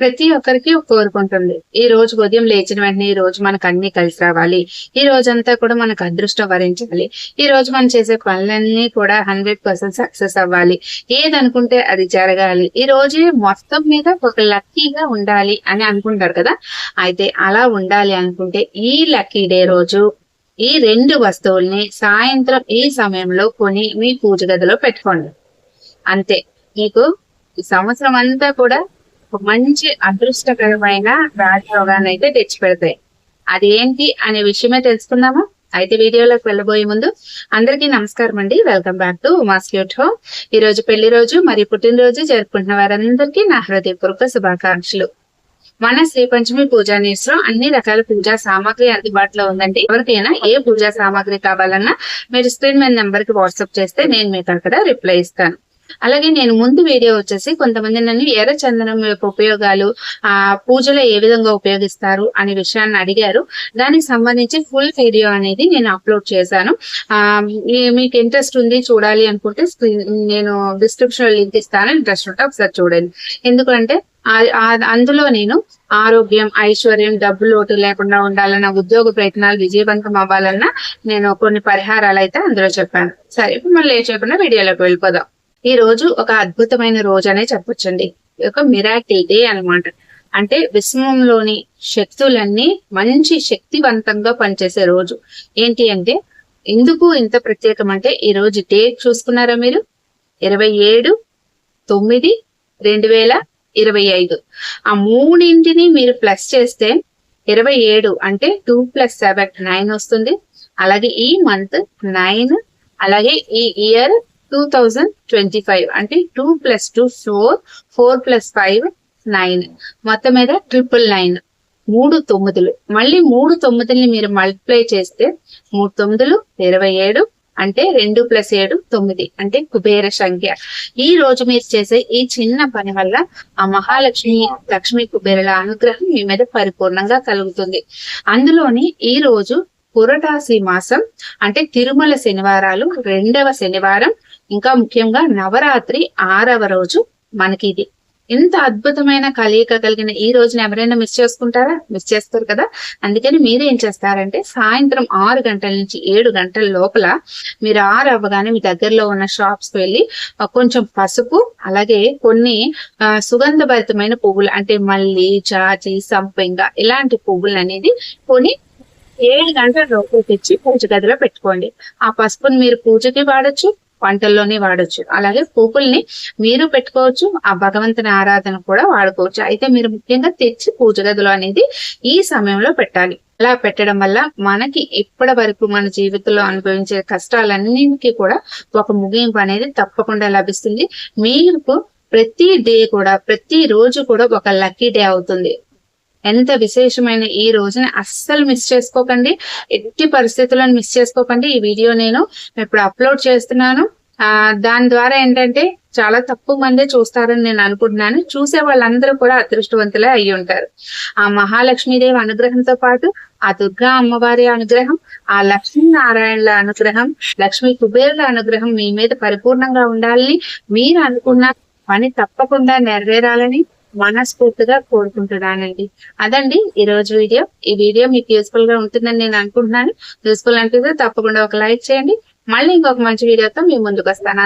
ప్రతి ఒక్కరికి కోరుకుంటుంది ఈ రోజు ఉదయం లేచిన వెంటనే ఈ రోజు మనకు అన్ని కలిసి రావాలి. ఈ రోజంతా కూడా మనకు అదృష్టం వరించాలి. ఈ రోజు మనం చేసే పనులన్నీ కూడా హండ్రెడ్ పర్సెంట్ సక్సెస్ అవ్వాలి. ఏదనుకుంటే అది జరగాలి. ఈ రోజు మొత్తం మీద ఒక లక్కీగా ఉండాలి అని అనుకుంటారు కదా? అయితే అలా ఉండాలి అనుకుంటే ఈ లక్కీ డే రోజు ఈ రెండు వస్తువుల్ని సాయంత్రం ఈ సమయంలో కొని మీ పూజ గదిలో పెట్టుకోండి. అంతే. మీకు ఈ సంవత్సరం అంతా కూడా ఒక మంచి అదృష్టకరమైన రాజయోగాన్ని అయితే తెచ్చి పెడతాయి అది ఏంటి అనే విషయమే తెలుసుకుందామా? అయితే వీడియోలోకి వెళ్ళబోయే ముందు అందరికీ నమస్కారం అండి. వెల్కమ్ బ్యాక్ టు మాస్క్యూట్ హోమ్ ఈ రోజు పెళ్ళి రోజు మరియు పుట్టినరోజు జరుపుకుంటున్న వారందరికీ నా హృదయపూర్వక శుభాకాంక్షలు. మన శ్రీ పంచమి పూజా నీడ్స్లో అన్ని రకాల పూజా సామాగ్రి అందుబాటులో ఉందండి. ఎవరికైనా ఏ పూజా సామాగ్రి కావాలన్నా మీరు స్క్రీన్ మీద నెంబర్కి వాట్సాప్ చేస్తే నేను మీకు అక్కడ రిప్లై ఇస్తాను. అలాగే నేను ముందు వీడియో వచ్చేసి కొంతమంది నన్ను ఎర్ర చందనం యొక్క ఉపయోగాలు ఆ పూజలో ఏ విధంగా ఉపయోగిస్తారు అనే విషయాన్ని అడిగారు. దానికి సంబంధించి ఫుల్ వీడియో అనేది నేను అప్లోడ్ చేశాను. ఆ మీకు ఇంట్రెస్ట్ ఉంది చూడాలి అనుకుంటే స్క్రీన్ నేను డిస్క్రిప్షన్ లింక్ ఇస్తాను. ఇంట్రెస్ట్ ఉంటే ఒకసారి చూడండి. ఎందుకంటే అందులో నేను ఆరోగ్యం ఐశ్వర్యం డబ్బు లోటు లేకుండా ఉండాలన్న ఉద్యోగ ప్రయత్నాలు విజయవంతం అవ్వాలన్నా నేను కొన్ని పరిహారాలు అయితే అందులో చెప్పాను. సరే ఇప్పుడు మళ్ళీ ఏం చెప్పినా వీడియోలోకి వెళ్ళిపోదాం. ఈ రోజు ఒక అద్భుతమైన రోజు అనే చెప్పొచ్చండి ఒక మిరాకిల్ డే అనమాట అంటే విశ్వంలోని శక్తులన్నీ మంచి శక్తివంతంగా పనిచేసే రోజు. ఏంటి అంటే ఎందుకు ఇంత ప్రత్యేకం అంటే ఈ రోజు డేట్ చూసుకున్నారా మీరు? ఇరవై ఏడు తొమ్మిది రెండు వేల ఇరవై ఐదు. ఆ మూడింటిని మీరు ప్లస్ చేస్తే ఇరవై ఏడు అంటే టూ ప్లస్ సెవెన్ నైన్ వస్తుంది. అలాగే ఈ మంత్ నైన్ అలాగే ఈ year two thousand twenty five అంటే two plus two four four plus five nine మొత్తం మీద ట్రిపుల్ నైన్ మూడు తొమ్మిదిలు. మళ్ళీ మూడు తొమ్మిదిని మీరు మల్టిప్లై చేస్తే మూడు తొమ్మిదిలు ఇరవై ఏడు అంటే రెండు ప్లస్ ఏడు తొమ్మిది. అంటే కుబేర సంఖ్య. ఈ రోజు మీరు చేసే ఈ చిన్న పని వల్ల ఆ మహాలక్ష్మి లక్ష్మి కుబేరుల అనుగ్రహం మీ మీద పరిపూర్ణంగా కలుగుతుంది. అందులోని ఈ రోజు పురటాసి మాసం అంటే తిరుమల శనివారాలు రెండవ శనివారం ఇంకా ముఖ్యంగా నవరాత్రి ఆరవ రోజు మనకి ఇది ఎంత అద్భుతమైన కలయిక కలిగిన ఈ రోజున ఎవరైనా మిస్ చేసుకుంటారా? మిస్ చేస్తారు కదా? అందుకని మీరు ఏం చేస్తారంటే సాయంత్రం ఆరు గంటల నుంచి ఏడు గంటల లోపల మీరు ఆరు అవ్వగానే మీ దగ్గరలో ఉన్న షాప్స్కి వెళ్ళి కొంచెం పసుపు అలాగే కొన్ని సుగంధభరితమైన పువ్వులు అంటే మల్లి జాజి సంపెంగ ఇలాంటి పువ్వులు అనేది కొని ఏడు గంటల లోపల తెచ్చి పూజ గదిలో పెట్టుకోండి. ఆ పసుపుని మీరు పూజకి వాడొచ్చు వంటల్లోనే వాడచ్చు. అలాగే పువ్వుల్ని మీరు పెట్టుకోవచ్చు ఆ భగవంతుని ఆరాధన కూడా వాడుకోవచ్చు. అయితే మీరు ముఖ్యంగా తెచ్చి పూజ గదిలో అనేది ఈ సమయంలో పెట్టాలి. అలా పెట్టడం వల్ల మనకి ఇప్పటి వరకు మన జీవితంలో అనుభవించే కష్టాలన్నింటికి కూడా ఒక ముగింపు అనేది తప్పకుండా లభిస్తుంది. మీకు ప్రతి డే కూడా ప్రతి రోజు కూడా ఒక లక్కీ డే అవుతుంది. ఎంత విశేషమైన ఈ రోజుని అస్సలు మిస్ చేసుకోకండి. ఎట్టి పరిస్థితులను మిస్ చేసుకోకండి. ఈ వీడియో నేను ఇప్పుడు అప్లోడ్ చేస్తున్నాను. ఆ దాని ద్వారా ఏంటంటే చాలా తక్కువ మందే చూస్తారని నేను అనుకుంటున్నాను. చూసే వాళ్ళందరూ కూడా అదృష్టవంతులే అయి ఉంటారు. ఆ మహాలక్ష్మీదేవి అనుగ్రహంతో పాటు ఆ దుర్గా అమ్మవారి అనుగ్రహం ఆ లక్ష్మీనారాయణల అనుగ్రహం లక్ష్మీ కుబేరుల అనుగ్రహం మీ మీద పరిపూర్ణంగా ఉండాలని మీరు అనుకున్న పని తప్పకుండా నెరవేరాలని మనస్ఫూర్తిగా కోరుకుంటున్నానండి. అదండి ఈ రోజు వీడియో. ఈ వీడియో మీకు యూస్ఫుల్గా ఉంటుందని నేను అనుకుంటున్నాను. యూస్ఫుల్ అనిపిస్తే తప్పకుండా ఒక లైక్ చేయండి. మళ్ళీ ఇంకొక మంచి వీడియోతో మీ ముందుకు వస్తాను.